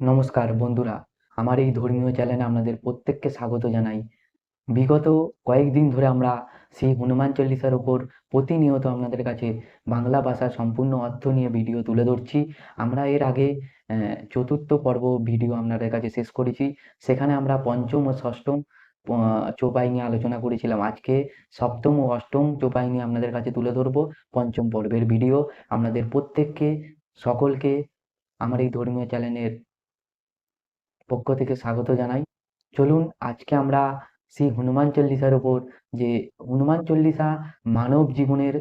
নমস্কার বন্ধুরা, আমার এই ধর্মীয় চ্যানেলে আপনাদের প্রত্যেককে স্বাগত জানাই। বিগত কয়েকদিন ধরে আমরা শ্রী হনুমান চল্লিশার ওপর প্রতিনিয়ত আপনাদের কাছে বাংলা ভাষার সম্পূর্ণ অর্থ নিয়ে ভিডিও তুলে ধরছি। আমরা এর আগে চতুর্থ পর্ব ভিডিও আপনাদের কাছে শেষ করেছি। সেখানে আমরা পঞ্চম ও ষষ্ঠম চোপাই নিয়ে আলোচনা করেছিলাম। আজকে সপ্তম ও অষ্টম চোপাই নিয়ে আপনাদের কাছে তুলে ধরবো পঞ্চম পর্বের ভিডিও। আপনাদের প্রত্যেককে, সকলকে আমার এই ধর্মীয় চ্যানেলের পক্ষ থেকে স্বাগত জানাই। চলুন আজকে আমরা শ্রী হনুমান চল্লিশার ওপর যে হনুমান চল্লিশা মানব জীবনের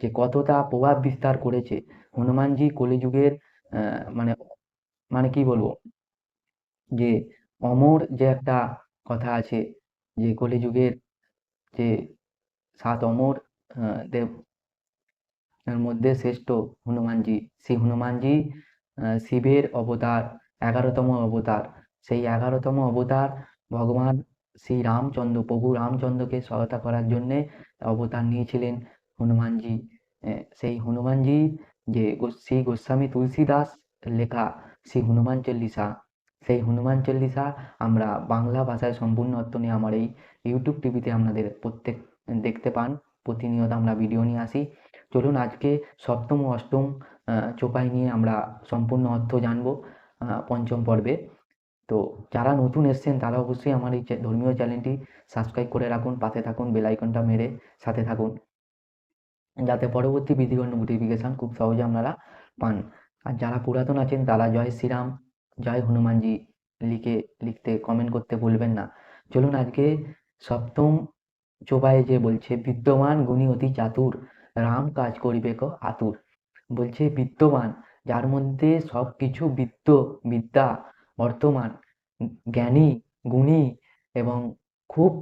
যে কতটা প্রভাব বিস্তার করেছে, হনুমানজি কলিযুগের মানে মানে কি বলব? যে অমর যে একটা কথা আছে, যে কলিযুগের যে সাত অমর দেব, এর মধ্যে শ্রেষ্ঠ হনুমানজি। শ্রী হনুমানজি শিবের অবতার, এগারোতম অবতার। সেই এগারোতম অবতার ভগবান শ্রী রামচন্দ্র প্রভু রামচন্দ্রকে সহায়তা করার জন্যে অবতার নিয়েছিলেন হনুমানজি। সেই হনুমানজি যে শ্রী গোস্বামী তুলসীদাস লেখা শ্রী হনুমান চল্লিশা, সেই হনুমান চল্লিশা আমরা বাংলা ভাষায় সম্পূর্ণ অর্থ নিয়ে আমার এই ইউটিউব টিভিতে আপনাদের প্রত্যেক, দেখতে পান, প্রতিনিয়ত আমরা ভিডিও নিয়ে আসি। চলুন আজকে সপ্তম অষ্টম চোপাই নিয়ে আমরা সম্পূর্ণ অর্থ জানব পঞ্চম পর্বে। তো যারা নতুন এসছেন, তারা অবশ্যই আমার এই ধর্মীয় চ্যানেলটি সাবস্ক্রাইব করে রাখুন, পাশে থাকুন বেল আইকনটা মেরে সাথে থাকুন, যাতে পরবর্তী ভিডিওর নোটিফিকেশান খুব সহজে আপনারা পান। আর যারা পুরাতন আছেন, তারা জয় শ্রীরাম, জয় হনুমানজি লিখে, লিখতে কমেন্ট করতে ভুলবেন না। চলুন আজকে সপ্তম চোপায়ে যে বলছে, বিদ্যমান গুণী অতি চাতুর, রাম কাজ করিবে ক আতুর? বলছে, বিদ্যমান, যার মধ্যে সব কিছু বিদ্য, বিদ্যা বর্তমান জ্ঞানী, গুণী এবং খুব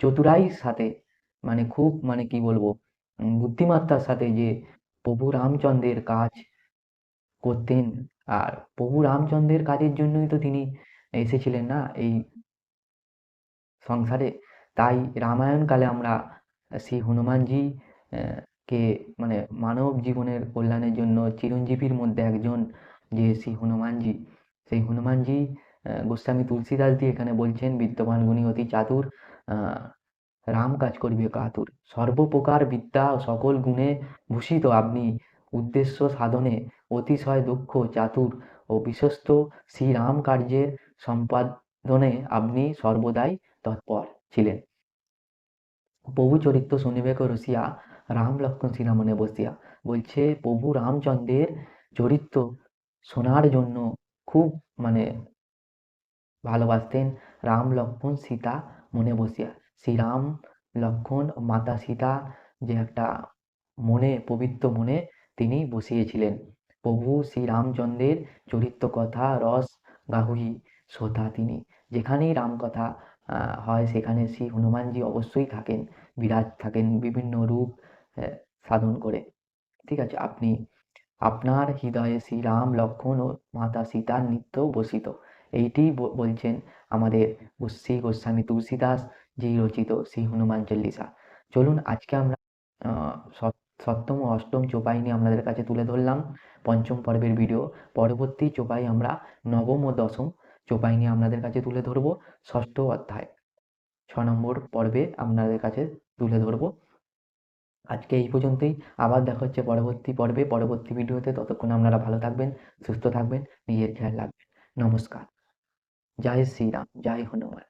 চতুরাইয়ের সাথে মানে খুব মানে কি বলব বুদ্ধিমত্তার সাথে যে প্রভু রামচন্দ্রের কাজ করতেন। আর প্রভু রামচন্দ্রের কাজের জন্যই তো তিনি এসেছিলেন না এই সংসারে। তাই রামায়ণ কালে আমরা শ্রী হনুমানজি কে মানে মানব জীবনের কল্যাণের জন্য চিরঞ্জীবীর মধ্যে একজন যে শ্রী হনুমানজি সেই হনুমানজি গোস্বামী তুলসীদাস দিয়ে এখানে বলছেন, বিদ্যমান গুণী অতি চাতুর রাম কাজ করবে কাতুর। সর্বপ্রকার বিদ্যা সকল গুণে ভূষিত আপনি উদ্দেশ্য সাধনে অতিশয় দক্ষ চাতুর ও বিশ্বস্ত শ্রীরাম কার্যের সম্পাদনে আপনি সর্বদাই তৎপর ছিলেন। প্রভু চরিত্র শুনিবে রসিয়া, রাম লক্ষ্মণ শ্রীরামনে বসিয়া। বলছে, প্রভু রামচন্দ্রের চরিত্র শোনার জন্য খুব মানে ভালোবাসতেন রাম লক্ষ্মণ সীতা মনে বসিয়া। শ্রীরাম লক্ষ্মণ মাতা সীতা যে একটা মনে, পবিত্র মনে তিনি বসিয়েছিলেন। প্রভু শ্রী রামচন্দ্রের চরিত্র কথা, রস গাহুই শ্রোতা তিনি। যেখানেই রাম কথা হয় সেখানে শ্রী হনুমানজি অবশ্যই থাকেন, বিরাজ থাকেন, বিভিন্ন রূপ সাধন করে। ঠিক আছে, আপনি আপনার হৃদয়ে শ্রীরাম লক্ষ্মণ ও মাতা সীতার নিত্য বসিত। এইটি বলছেন আমাদের শ্রী গোস্বামী তুলসীদাস জি রচিত শ্রী হনুমান চল্লিশা চলুন আজকে আমরা সপ্তম ও অষ্টম চোপাই নিয়ে আপনাদের কাছে তুলে ধরলাম পঞ্চম পর্বের ভিডিও। পরবর্তী চোপাই আমরা নবম ও দশম চোপাই নিয়ে আপনাদের কাছে তুলে ধরবো। ষষ্ঠ অধ্যায়, ছ নম্বর পর্বে আপনাদের কাছে তুলে ধরবো। আজকে এই পর্যন্তই। আবার দেখা হচ্ছে পরবর্তী পর্বে, পরবর্তী ভিডিওতে। ততক্ষণ আপনারা ভালো থাকবেন, সুস্থ থাকবেন, নিজের খেয়াল রাখবেন। নমস্কার। জয় শ্রীরাম, জয় হনুমান।